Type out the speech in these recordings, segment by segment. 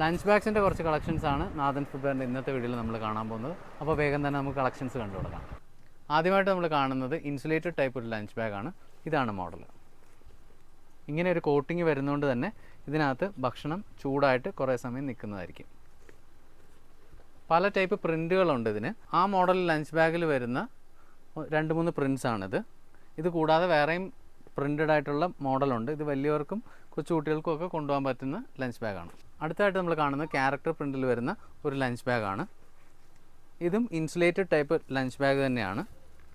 Lunch ബാഗ്സിന്റെ കുറച്ച് collections ആണ് നാഥൻ ഫുഡ്വെയറിന്റെ ഇന്നത്തെ വീഡിയോയിൽ നമ്മൾ കാണാൻ പോകുന്നത്. അപ്പോൾ വേഗം തന്നെ നമുക്ക് കളക്ഷൻസ് കണ്ടു തുടങ്ങാം ആദ്യമായിട്ട് നമ്മൾ കാണുന്നത് ഇൻസുലേറ്റഡ് ടൈപ്പ് ഒരു ലഞ്ച് ബാഗാണ് ഇതാണ് മോഡൽ ഇങ്ങനെ ഒരു കോട്ടിങ് വരുന്നതുകൊണ്ട് തന്നെ ഇതിനകത്ത് ഭക്ഷണം ചൂടായിട്ട് കുറേ സമയം നിൽക്കുന്നതായിരിക്കും പല ടൈപ്പ് പ്രിന്റുകളുണ്ട് ഇതിന്. ആ മോഡൽ ലഞ്ച് ബാഗിൽ വരുന്ന രണ്ട് മൂന്ന് പ്രിൻസാണിത് ഇത് കൂടാതെ വേറെയും പ്രിന്റഡ് ആയിട്ടുള്ള മോഡലുണ്ട് ഇത് വലിയവർക്കും കൊച്ചുകുട്ടികൾക്കും ഒക്കെ കൊണ്ടുപോകാൻ പറ്റുന്ന ലഞ്ച് ബാഗാണ് അടുത്തായിട്ട് നമ്മൾ കാണുന്നത് ക്യാരക്ടർ പ്രിന്റിൽ വരുന്ന ഒരു ലഞ്ച് ബാഗാണ് ഇതും ഇൻസുലേറ്റഡ് ടൈപ്പ് ലഞ്ച് ബാഗ് തന്നെയാണ്.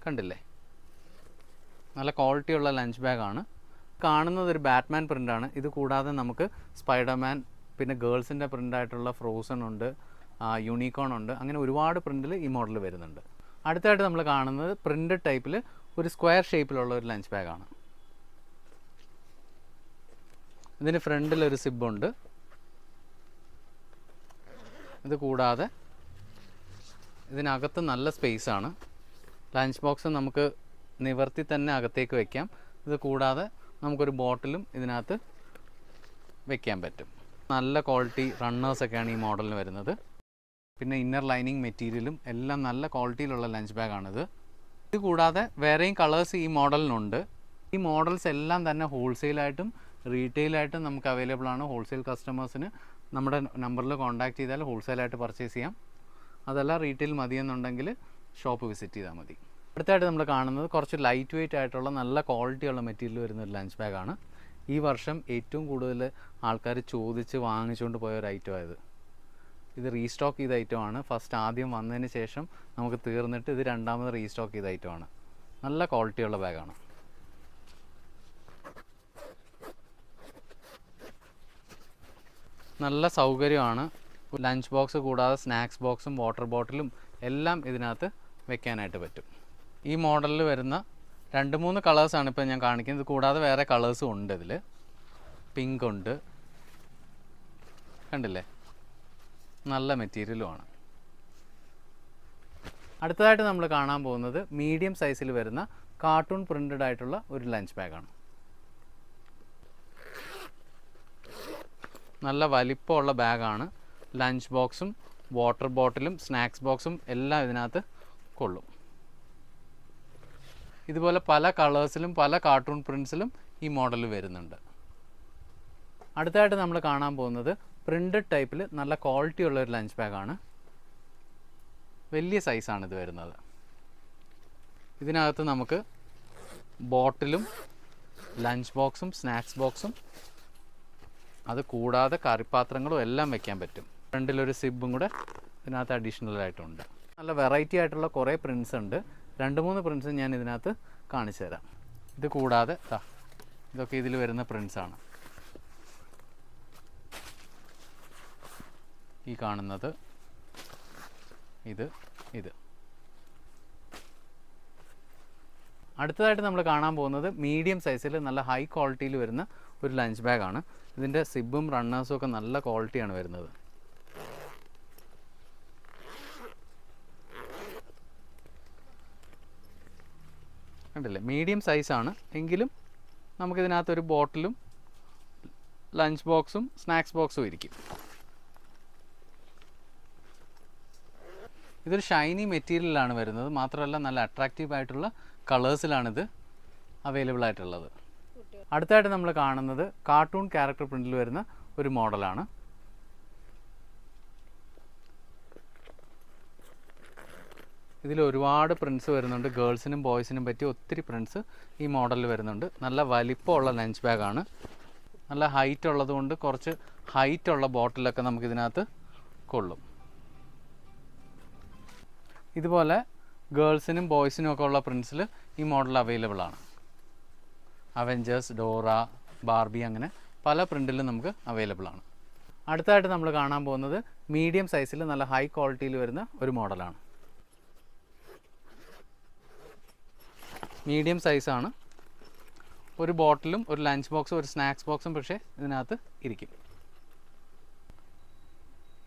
കണ്ടില്ലേ? നല്ല ക്വാളിറ്റിയുള്ള ലഞ്ച് ബാഗാണ് കാണുന്നത് ഒരു ബാറ്റ്മാൻ പ്രിന്റാണ് ഇത് കൂടാതെ നമുക്ക് സ്പൈഡർമാൻ പിന്നെ ഗേൾസിന്റെ പ്രിന്റായിട്ടുള്ള ഫ്രോസൺ ഉണ്ട് യൂണിക്കോൺ ഉണ്ട്. അങ്ങനെ ഒരുപാട് പ്രിന്റിൽ ഈ മോഡൽ വരുന്നുണ്ട്. അടുത്തായിട്ട് നമ്മൾ കാണുന്നത് പ്രിന്റഡ് ടൈപ്പിൽ ഒരു സ്ക്വയർ ഷേപ്പിലുള്ള ഒരു ലഞ്ച് ബാഗാണ് ഇതിന് ഫ്രണ്ടിൽ ഒരു സിബുണ്ട് ഇത് കൂടാതെ ഇതിനകത്ത് നല്ല സ്പേസ് ആണ്. ലഞ്ച് ബോക്സ് നമുക്ക് നിവർത്തി തന്നെ അകത്തേക്ക് വെക്കാം. ഇത് കൂടാതെ നമുക്കൊരു ബോട്ടിലും ഇതിനകത്ത് വെക്കാൻ പറ്റും. നല്ല ക്വാളിറ്റി റണ്ണേഴ്സൊക്കെയാണ് ഈ മോഡലിന് വരുന്നത്. പിന്നെ ഇന്നർ ലൈനിങ് മെറ്റീരിയലും എല്ലാം നല്ല ക്വാളിറ്റിയിലുള്ള ലഞ്ച് ബാഗാണിത് ഇത് കൂടാതെ വേറെയും കളേഴ്സ് ഈ മോഡലിനുണ്ട് ഈ മോഡൽസ് എല്ലാം തന്നെ ഹോൾസെയിലായിട്ടും റീറ്റെയിലായിട്ടും നമുക്ക് അവൈലബിൾ ആണ്. ഹോൾസെയിൽ കസ്റ്റമേഴ്സിന് നമ്മുടെ നമ്പറിൽ കോൺടാക്ട് ചെയ്താൽ ഹോൾസെയിലായിട്ട് പർച്ചേസ് ചെയ്യാം. അതല്ല റീറ്റെയിൽ മതിയെന്നുണ്ടെങ്കിൽ ഷോപ്പ് വിസിറ്റ് ചെയ്താൽ മതി. അടുത്തായിട്ട് നമ്മൾ കാണുന്നത് കുറച്ച് ലൈറ്റ് വെയിറ്റ് ആയിട്ടുള്ള നല്ല ക്വാളിറ്റിയുള്ള മെറ്റീരിയൽ വരുന്ന ഒരു ലഞ്ച് ബാഗാണ് ഈ വർഷം ഏറ്റവും കൂടുതൽ ആൾക്കാർ ചോദിച്ച് വാങ്ങിച്ചുകൊണ്ട് പോയ ഒരു ഐറ്റം ആയത്. ഇത് റീസ്റ്റോക്ക് ചെയ്ത ഐറ്റം ആണ്. ഫസ്റ്റ് ആദ്യം വന്നതിന് ശേഷം നമുക്ക് തീർന്നിട്ട് ഇത് രണ്ടാമത് റീസ്റ്റോക്ക് ചെയ്ത ഐറ്റം ആണ്. നല്ല ക്വാളിറ്റിയുള്ള ബാഗാണ് നല്ല സൗകര്യമാണ്. ലഞ്ച് ബോക്സ് കൂടാതെ സ്നാക്സ് ബോക്സും വാട്ടർ ബോട്ടിലും എല്ലാം ഇതിനകത്ത് വെക്കാനായിട്ട് പറ്റും. ഈ മോഡലിൽ വരുന്ന രണ്ട് മൂന്ന് കളേഴ്സാണ് ഇപ്പോൾ ഞാൻ കാണിക്കുന്നത്. കൂടാതെ വേറെ കളേഴ്സും ഉണ്ട് ഇതിൽ പിങ്ക് ഉണ്ട്. കണ്ടില്ലേ? നല്ല മെറ്റീരിയലുമാണ് അടുത്തതായിട്ട് നമ്മൾ കാണാൻ പോകുന്നത് മീഡിയം സൈസിൽ വരുന്ന കാർട്ടൂൺ പ്രിന്റഡ് ആയിട്ടുള്ള ഒരു ലഞ്ച് ബാഗാണ് നല്ല വലിപ്പമുള്ള ബാഗാണ്. ലഞ്ച് ബോക്സും വാട്ടർ ബോട്ടിലും സ്നാക്സ് ബോക്സും എല്ലാം ഇതിനകത്ത് കൊള്ളും. ഇതുപോലെ പല കളേഴ്സിലും പല കാർട്ടൂൺ പ്രിൻസിലും ഈ മോഡൽ വരുന്നുണ്ട്. അടുത്തതായിട്ട് നമ്മൾ കാണാൻ പോകുന്നത് പ്രിന്റഡ് ടൈപ്പിൽ നല്ല ക്വാളിറ്റി ഉള്ള ഒരു ലഞ്ച് ബാഗാണ് വലിയ സൈസാണ് ഇത് വരുന്നത്. ഇതിനകത്ത് നമുക്ക് ബോട്ടിലും ലഞ്ച് ബോക്സും സ്നാക്സ് ബോക്സും അത് കൂടാതെ കറിപ്പാത്രങ്ങളും എല്ലാം വെക്കാൻ പറ്റും. ഫ്രണ്ടിലൊരു സിബും കൂടെ ഇതിനകത്ത് അഡീഷണൽ ആയിട്ടുണ്ട്. നല്ല വെറൈറ്റി ആയിട്ടുള്ള കുറേ പ്രിൻസ് ഉണ്ട്. രണ്ട് മൂന്ന് പ്രിൻസ് ഞാൻ ഇതിനകത്ത് കാണിച്ചു തരാം. ഇത് കൂടാതെ ഇതൊക്കെ ഇതിൽ വരുന്ന പ്രിൻസ് ആണ്. ഈ കാണുന്നത് ഇത് ഇത്. അടുത്തതായിട്ട് നമ്മൾ കാണാൻ പോകുന്നത് മീഡിയം സൈസിൽ നല്ല ഹൈ ക്വാളിറ്റിയിൽ വരുന്ന ഒരു ലഞ്ച് ബാഗാണ് ഇതിന്റെ സിബും റണ്ണേഴ്സും ഒക്കെ നല്ല ക്വാളിറ്റിയാണ് വരുന്നത്. കണ്ടില്ലേ? മീഡിയം സൈസാണ് എങ്കിലും നമുക്കിതിനകത്ത് ഒരു ബോട്ടിലും ലഞ്ച് ബോക്സും സ്നാക്സ് ബോക്സും ഇരിക്കും. ഇതൊരു ഷൈനി മെറ്റീരിയലാണ് വരുന്നത്. മാത്രമല്ല നല്ല അട്രാക്റ്റീവ് ആയിട്ടുള്ള കളേഴ്സിലാണിത് അവൈലബിൾ ആയിട്ടുള്ളത്. അടുത്തായിട്ട് നമ്മൾ കാണുന്നത് കാർട്ടൂൺ ക്യാരക്ടർ പ്രിന്റിൽ വരുന്ന ഒരു മോഡലാണ്. ഇതിൽ ഒരുപാട് പ്രിൻസ് വരുന്നുണ്ട്. ഗേൾസിനും ബോയ്സിനും പറ്റിയ ഒത്തിരി പ്രിൻസ് ഈ മോഡലിൽ വരുന്നുണ്ട്. നല്ല വലിപ്പമുള്ള ലഞ്ച് ബാഗാണ് നല്ല ഹൈറ്റ് ഉള്ളതുകൊണ്ട് കുറച്ച് ഹൈറ്റ് ഉള്ള ബോട്ടിലൊക്കെ നമുക്ക് ഇതിനകത്ത് കൊള്ളും. ഇതുപോലെ ഗേൾസിനും ബോയ്സിനും ഒക്കെ ഉള്ള പ്രിൻസിൽ ഈ മോഡൽ അവൈലബിൾ ആണ്. അവഞ്ചേഴ്സ് ഡോറ ബാർബി അങ്ങനെ പല പ്രിന്റിലും നമുക്ക് അവൈലബിൾ ആണ്. അടുത്തായിട്ട് നമ്മൾ കാണാൻ പോകുന്നത് മീഡിയം സൈസിൽ നല്ല ഹൈ ക്വാളിറ്റിയിൽ വരുന്ന ഒരു മോഡലാണ് മീഡിയം സൈസാണ് ഒരു ബോട്ടിലും ഒരു ലഞ്ച് ബോക്സും ഒരു സ്നാക്സ് ബോക്സും പക്ഷേ ഇതിനകത്ത് ഇരിക്കും.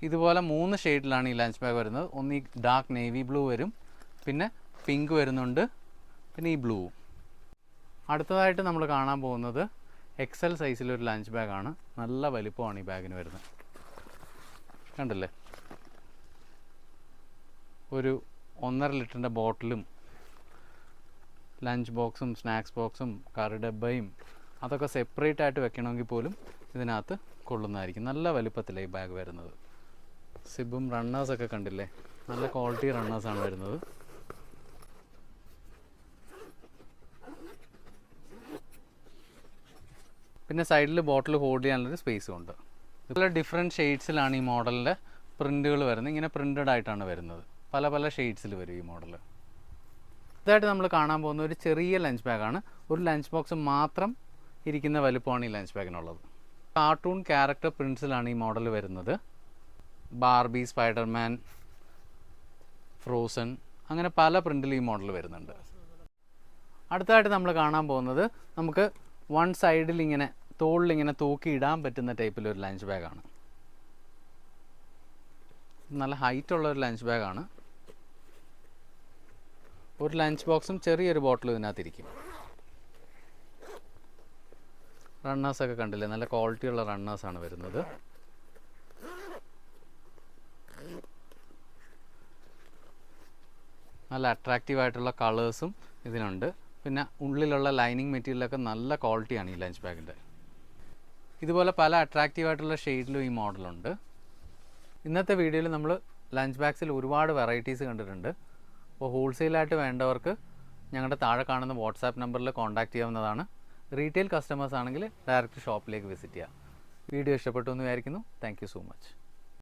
ഇതുപോലെ മൂന്ന് ഷെയ്ഡിലാണ് ഈ ലഞ്ച് ബാഗ് വരുന്നത്. ഒന്ന് ഈ ഡാർക്ക് നേവി ബ്ലൂ വരും പിന്നെ പിങ്ക് വരുന്നുണ്ട് പിന്നെ ഈ ബ്ലൂവും അടുത്തതായിട്ട് നമ്മൾ കാണാൻ പോകുന്നത് എക്സൽ സൈസിലൊരു ലഞ്ച് ബാഗാണ് നല്ല വലിപ്പമാണ് ഈ ബാഗിന് വരുന്നത്. കണ്ടില്ലേ? ഒരു ഒന്നര ലിറ്ററിന്റെ ബോട്ടിലും ലഞ്ച് ബോക്സും സ്നാക്സ് ബോക്സും കറി ഡബ്ബയും അതൊക്കെ സെപ്പറേറ്റ് ആയിട്ട് വെക്കണമെങ്കിൽ പോലും ഇതിനകത്ത് കൊള്ളുന്നതായിരിക്കും. നല്ല വലിപ്പത്തിലാണ് ഈ ബാഗ് വരുന്നത്. സിബും റണ്ണേഴ്സൊക്കെ കണ്ടില്ലേ? നല്ല ക്വാളിറ്റി റണ്ണേഴ്സാണ് വരുന്നത്. പിന്നെ സൈഡിൽ ബോട്ടിൽ ഹോൾഡ് ചെയ്യാനുള്ളൊരു സ്പേസും ഉണ്ട്. ഇതുപോലെ ഡിഫറെന്റ് ഷെയ്ഡ്സിലാണ് ഈ മോഡലിന്റെ പ്രിന്റുകൾ വരുന്നത്. ഇങ്ങനെ പ്രിന്റഡ് ആയിട്ടാണ് വരുന്നത്. പല പല ഷെയ്ഡ്സിൽ വരും ഈ മോഡൽ ഇതായിട്ട് നമ്മൾ കാണാൻ പോകുന്ന ഒരു ചെറിയ ലഞ്ച് ബാഗാണ് ഒരു ലഞ്ച് ബോക്സ് മാത്രം ഇരിക്കുന്ന വലുപ്പമാണ് ഈ ലഞ്ച് ബാഗിനുള്ളത് കാർട്ടൂൺ ക്യാരക്ടർ പ്രിൻസിലാണ് ഈ മോഡൽ വരുന്നത്. ബാർബി സ്പൈഡർമാൻ ഫ്രോസൺ അങ്ങനെ പല പ്രിന്റിൽ ഈ മോഡൽ വരുന്നുണ്ട്. അടുത്തതായിട്ട് നമ്മൾ കാണാൻ പോകുന്നത് നമുക്ക് വൺ സൈഡിൽ ഇങ്ങനെ തോളിൽ ഇങ്ങനെ തൂക്കി ഇടാൻ പറ്റുന്ന ടൈപ്പിലൊരു ലഞ്ച് ബാഗാണ്. നല്ല ഹൈറ്റ് ഉള്ള ഒരു ലഞ്ച് ബാഗാണ്. ഒരു ലഞ്ച് ബോക്സും ചെറിയൊരു ബോട്ടിലും ഇതിനകത്തിരിക്കും. റണ്ണേഴ്സൊക്കെ കണ്ടില്ലേ? നല്ല ക്വാളിറ്റി ഉള്ള റണ്ണേഴ്സാണ് വരുന്നത്. നല്ല അട്രാക്റ്റീവ് ആയിട്ടുള്ള കളേഴ്സും ഇതിനുണ്ട്. പിന്നെ ഉള്ളിലുള്ള ലൈനിങ് മെറ്റീരിയലൊക്കെ നല്ല ക്വാളിറ്റിയാണ് ഈ ലഞ്ച് ബാഗിന്റെ ഇതുപോലെ പല അട്രാക്റ്റീവ് ആയിട്ടുള്ള ഷെയ്ഡിലും ഈ മോഡലുണ്ട് ഇന്നത്തെ വീഡിയോയിൽ നമ്മൾ ലഞ്ച് ബാഗ്സിൽ ഒരുപാട് വെറൈറ്റീസ് കണ്ടിട്ടുണ്ട്. അപ്പോൾ ഹോൾസെയിലായിട്ട് വേണ്ടവർക്ക് ഞങ്ങളുടെ താഴെ കാണുന്ന വാട്സാപ്പ് നമ്പറിൽ കോൺടാക്റ്റ് ചെയ്യാവുന്നതാണ്. റീറ്റെയിൽ കസ്റ്റമേഴ്സ് ആണെങ്കിൽ ഡയറക്റ്റ് ഷോപ്പിലേക്ക് വിസിറ്റ് ചെയ്യാം. വീഡിയോ ഇഷ്ടപ്പെട്ടു എന്ന് വിചാരിക്കുന്നു. Thank so much